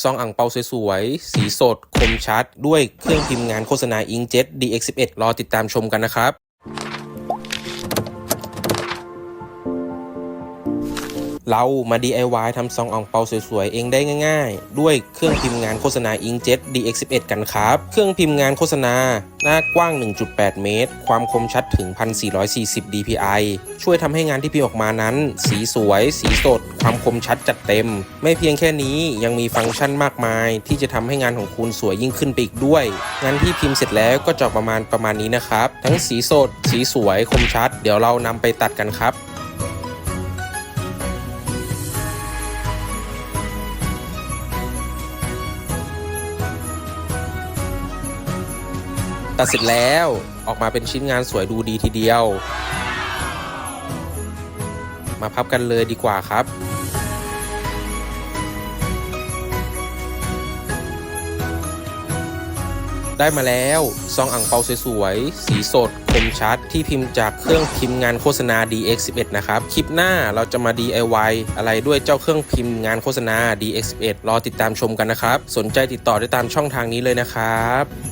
ซองอ่างเปาสวยๆ สีสด คมชัด ด้วยเครื่องพิมพ์งานโฆษณา Inkjet DX11 รอติดตามชมกันนะครับ เรามา DIY ทำซองอ่างเปาสวยๆ เองได้ง่ายๆ ด้วยเครื่องพิมพ์งานโฆษณา Inkjet DX11 กันครับ เครื่องพิมพ์งานโฆษณา หน้ากว้าง 1.8 เมตร ความคมชัดถึง 1440 dpi ช่วยทำให้งานที่พิมพ์ออกมานั้น สีสวย สีสด ความคมชัดจัดเต็ม ไม่เพียงแค่นี้ยังมีฟังก์ชันมากมาย ที่จะทำให้งานของคุณสวยยิ่งขึ้นไปอีกด้วย งานที่พิมพ์เสร็จแล้วก็จะประมาณประมาณนี้นะครับ ทั้งสีสด สีสวยคมชัด เดี๋ยวเรานำไปตัดกันครับ ตัดเสร็จแล้วออกมาเป็นชิ้นงานสวยดูดีทีเดียว มาพับกันเลยดีกว่าครับได้มาแล้วซองอ่างเปาสวยๆ สีสดคมชัดที่พิมพ์จากเครื่องพิมพ์งานโฆษณา DX11 นะครับ คลิปหน้าเราจะมา DIY อะไรด้วยเจ้าเครื่องพิมพ์งานโฆษณา DX11 รอติดตามชมกันนะครับ สนใจติดต่อได้ตามช่องทางนี้เลยนะครับ